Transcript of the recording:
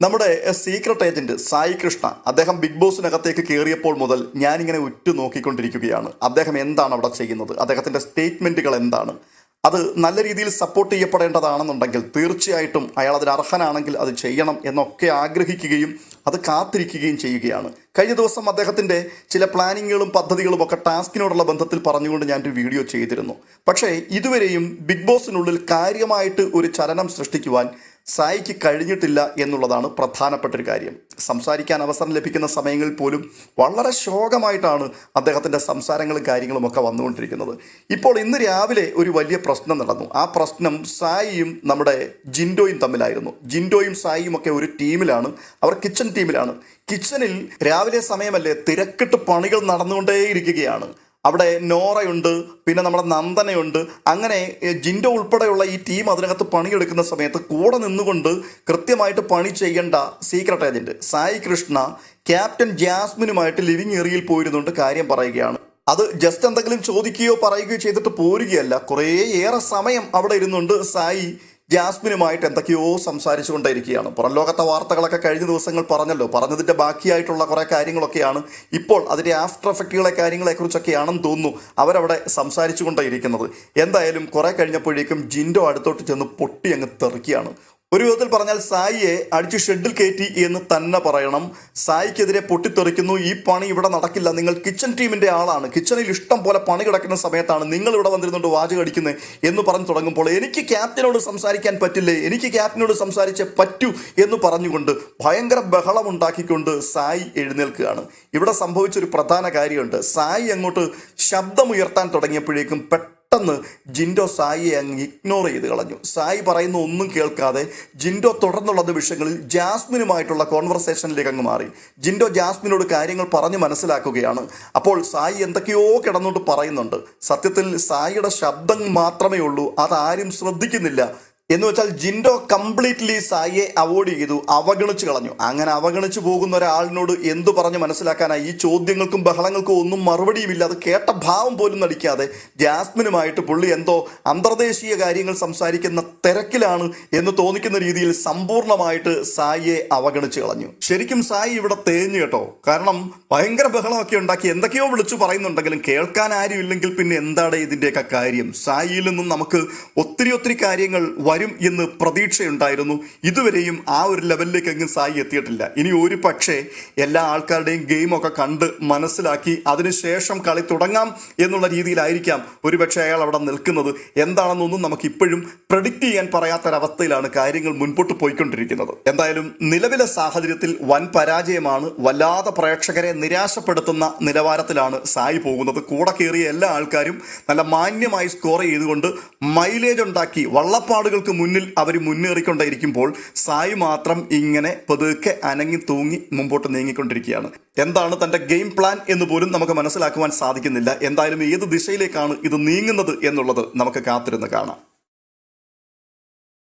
നമ്മുടെ secret agent Sai Krishna അദ്ദേഹം big ബോസിനകത്തേക്ക് കയറിയപ്പോൾ മുതൽ ഞാനിങ്ങനെ ഉറ്റു നോക്കിക്കൊണ്ടിരിക്കുകയാണ്. അദ്ദേഹം എന്താണ് അവിടെ ചെയ്യുന്നത്? അദ്ദേഹത്തിന്റെ സ്റ്റേറ്റ്മെന്റുകൾ എന്താണ്? അത് നല്ല രീതിയിൽ സപ്പോർട്ട് ചെയ്യപ്പെടേണ്ടതാണെന്നുണ്ടെങ്കിൽ തീർച്ചയായിട്ടും അയാൾ അതിന് അർഹനാണെങ്കിൽ അത് ചെയ്യണം എന്നൊക്കെ ആഗ്രഹിക്കുകയും അത് കാത്തിരിക്കുകയും ചെയ്യുകയാണ്. കഴിഞ്ഞ ദിവസം അദ്ദേഹത്തിന്റെ ചില പ്ലാനിങ്ങുകളും പദ്ധതികളും ഒക്കെ ടാസ്കിനോടുള്ള ബന്ധത്തിൽ പറഞ്ഞുകൊണ്ട് ഞാനൊരു വീഡിയോ ചെയ്തിരുന്നു. പക്ഷേ ഇതുവരെയും ബിഗ് ബോസിനുള്ളിൽ കാര്യമായിട്ട് ഒരു ചലനം സൃഷ്ടിക്കുവാൻ സായിക്ക് കഴിഞ്ഞിട്ടില്ല എന്നുള്ളതാണ് പ്രധാനപ്പെട്ട ഒരു കാര്യം. സംസാരിക്കാൻ അവസരം ലഭിക്കുന്ന സമയങ്ങളിൽ പോലും വളരെ ശോകമായിട്ടാണ് അദ്ദേഹത്തിന്റെ സംസാരങ്ങളും കാര്യങ്ങളും ഒക്കെ വന്നുകൊണ്ടിരിക്കുന്നത്. ഇപ്പോൾ ഇന്ന് രാവിലെ ഒരു വലിയ പ്രശ്നം നടന്നു. ആ പ്രശ്നം സായിയും നമ്മുടെ ജിൻഡോയും തമ്മിലായിരുന്നു. ജിൻഡോയും സായിയും ഒക്കെ ഒരു ടീമിലാണ്. അവർ കിച്ചൺ ടീമിലാണ്. കിച്ചണിൽ രാവിലെ സമയമല്ലേ തിരക്കിട്ട് പണികൾ നടന്നുകൊണ്ടേയിരിക്കുകയാണ്. അവിടെ നോറയുണ്ട് പിന്നെ നമ്മുടെ നന്ദനയുണ്ട്. അങ്ങനെ ജിൻഡോ ഉൾപ്പെടെയുള്ള ഈ ടീം അതിനകത്ത് പണിയെടുക്കുന്ന സമയത്ത് കൂടെ നിന്നുകൊണ്ട് കൃത്യമായിട്ട് പണി ചെയ്യേണ്ട secret agent Sai Krishna captain ജാസ്മിനുമായിട്ട് living ഏറിയയിൽ പോയിരുന്നുകൊണ്ട് കാര്യം പറയുകയാണ്. അത് ജസ്റ്റ് എന്തെങ്കിലും ചോദിക്കുകയോ പറയുകയോ ചെയ്തിട്ട് പോരുകയല്ല. കുറേ ഏറെ സമയം അവിടെ ഇരുന്നുകൊണ്ട് സായി ജാസ്മിനുമായിട്ട് എന്തൊക്കെയോ സംസാരിച്ചു കൊണ്ടേയിരിക്കുകയാണ് പുറം ലോകത്തെ വാർത്തകളൊക്കെ കഴിഞ്ഞ ദിവസങ്ങൾ പറഞ്ഞല്ലോ. പറഞ്ഞതിന്റെ ബാക്കിയായിട്ടുള്ള കുറേ കാര്യങ്ങളൊക്കെയാണ് ഇപ്പോൾ അതിന്റെ ആഫ്റ്റർ എഫക്റ്റുകളെ കാര്യങ്ങളെക്കുറിച്ചൊക്കെയാണെന്ന് തോന്നുന്നു അവരവിടെ സംസാരിച്ചു കൊണ്ടേയിരിക്കുന്നത് എന്തായാലും കുറേ കഴിഞ്ഞപ്പോഴേക്കും ജിൻഡോ അടുത്തോട്ട് ചെന്ന് പൊട്ടി അങ്ങ് തെറിക്കുകയാണ്. ഒരു വിധത്തിൽ പറഞ്ഞാൽ സായിയെ അടിച്ച് ഷെഡിൽ കയറ്റി എന്ന് തന്നെ പറയണം. സായിക്കെതിരെ പൊട്ടിത്തെറിക്കുന്നു. ഈ പണി ഇവിടെ നടക്കില്ല. നിങ്ങൾ കിച്ചൺ ടീമിന്റെ ആളാണ്. കിച്ചണിൽ ഇഷ്ടം പോലെ പണി കിടക്കുന്ന സമയത്താണ് നിങ്ങൾ ഇവിടെ വന്നിരുന്നുകൊണ്ട് വാച അടിക്കുന്നത് എന്ന് പറഞ്ഞ് തുടങ്ങുമ്പോൾ എനിക്ക് ക്യാപ്റ്റനോട് സംസാരിക്കാൻ പറ്റില്ലേ? എനിക്ക് ക്യാപ്റ്റനോട് സംസാരിച്ചേ പറ്റൂ എന്ന് പറഞ്ഞുകൊണ്ട് ഭയങ്കര ബഹളം ഉണ്ടാക്കിക്കൊണ്ട് സായി എഴുന്നേൽക്കുകയാണ്. ഇവിടെ സംഭവിച്ചൊരു പ്രധാന കാര്യമുണ്ട്. സായി അങ്ങോട്ട് ശബ്ദമുയർത്താൻ തുടങ്ങിയപ്പോഴേക്കും പെട്ടെന്ന് ജിൻഡോ സായിയെ അങ്ങ് ഇഗ്നോർ ചെയ്ത് കളഞ്ഞു. സായി പറയുന്ന ഒന്നും കേൾക്കാതെ ജിൻഡോ തുടർന്നുള്ള നിമിഷങ്ങളിൽ ജാസ്മിനുമായിട്ടുള്ള കോൺവെർസേഷനിലേക്ക് അങ്ങ് മാറി. ജിൻഡോ ജാസ്മിനോട് കാര്യങ്ങൾ പറഞ്ഞ് മനസ്സിലാക്കുകയാണ്. അപ്പോൾ സായി എന്തൊക്കെയോ കിടന്നുകൊണ്ട് പറയുന്നുണ്ട്. സത്യത്തിൽ സായിയുടെ ശബ്ദം മാത്രമേ ഉള്ളൂ. അതാരും ശ്രദ്ധിക്കുന്നില്ല. എന്ന് വെച്ചാൽ ജിൻഡോ കംപ്ലീറ്റ്ലി സായിയെ അവോയ്ഡ് ചെയ്തു അവഗണിച്ചു കളഞ്ഞു. അങ്ങനെ അവഗണിച്ചു പോകുന്ന ഒരാളിനോട് എന്തു പറഞ്ഞ് മനസ്സിലാക്കാനായി ഈ ചോദ്യങ്ങൾക്കും ബഹളങ്ങൾക്കും ഒന്നും മറുപടിയുമില്ല. അത് കേട്ട ഭാവം പോലും നടിക്കാതെ ജാസ്മിനുമായിട്ട് പുള്ളി എന്തോ അന്തർദേശീയ കാര്യങ്ങൾ സംസാരിക്കുന്ന തിരക്കിലാണ് എന്ന് തോന്നിക്കുന്ന രീതിയിൽ സമ്പൂർണമായിട്ട് സായിയെ അവഗണിച്ചു കളഞ്ഞു. ശരിക്കും സായി ഇവിടെ തേഞ്ഞു കേട്ടോ. കാരണം ഭയങ്കര ബഹളമൊക്കെ ഉണ്ടാക്കി എന്തൊക്കെയോ വിളിച്ചു പറയുന്നുണ്ടെങ്കിലും കേൾക്കാൻ ആരും ഇല്ലെങ്കിൽ പിന്നെ എന്താണ് ഇതിന്റെയൊക്കെ കാര്യം? സായിയിൽ നിന്നും നമുക്ക് ഒത്തിരി ഒത്തിരി കാര്യങ്ങൾ വരും എന്ന് പ്രതീക്ഷയുണ്ടായിരുന്നു. ഇതുവരെയും ആ ഒരു ലെവലിലേക്ക് എങ്ങും സായി എത്തിയിട്ടില്ല. ഇനി ഒരു പക്ഷേ എല്ലാ ആൾക്കാരുടെയും ഗെയിമൊക്കെ കണ്ട് മനസ്സിലാക്കി അതിനുശേഷം കളി തുടങ്ങാം എന്നുള്ള രീതിയിലായിരിക്കാം ഒരുപക്ഷെ അയാൾ അവിടെ നിൽക്കുന്നത്. എന്താണെന്നൊന്നും നമുക്ക് ഇപ്പോഴും പ്രഡിക്റ്റ് ചെയ്യാൻ പറയാത്തൊരവസ്ഥയിലാണ് കാര്യങ്ങൾ മുൻപോട്ട് പോയിക്കൊണ്ടിരിക്കുന്നത്. എന്തായാലും നിലവിലെ സാഹചര്യത്തിൽ വൻ പരാജയമാണ് വല്ലാതെ പ്രേക്ഷകരെ നിരാശപ്പെടുത്തുന്ന നിലവാരത്തിലാണ് സായി പോകുന്നത്. കൂടെ കയറിയ എല്ലാ ആൾക്കാരും നല്ല മാന്യമായി സ്കോർ ചെയ്തുകൊണ്ട് മൈലേജ് ഉണ്ടാക്കി വള്ളപ്പാടുകൾക്ക് മുന്നിൽ അവർ മുന്നേറിക്കൊണ്ടേയിരിക്കുമ്പോൾ സായി മാത്രം ഇങ്ങനെ പതുക്കെ അനങ്ങി തൂങ്ങി മുമ്പോട്ട് നീങ്ങിക്കൊണ്ടിരിക്കുകയാണ്. എന്താണ് തന്റെ ഗെയിം പ്ലാൻ എന്ന് പോലും നമുക്ക് മനസ്സിലാക്കുവാൻ സാധിക്കുന്നില്ല. എന്തായാലും ഏത് ദിശയിലേക്കാണ് ഇത് നീങ്ങുന്നത് എന്നുള്ളത് നമുക്ക് കാത്തിരുന്ന് കാണാം.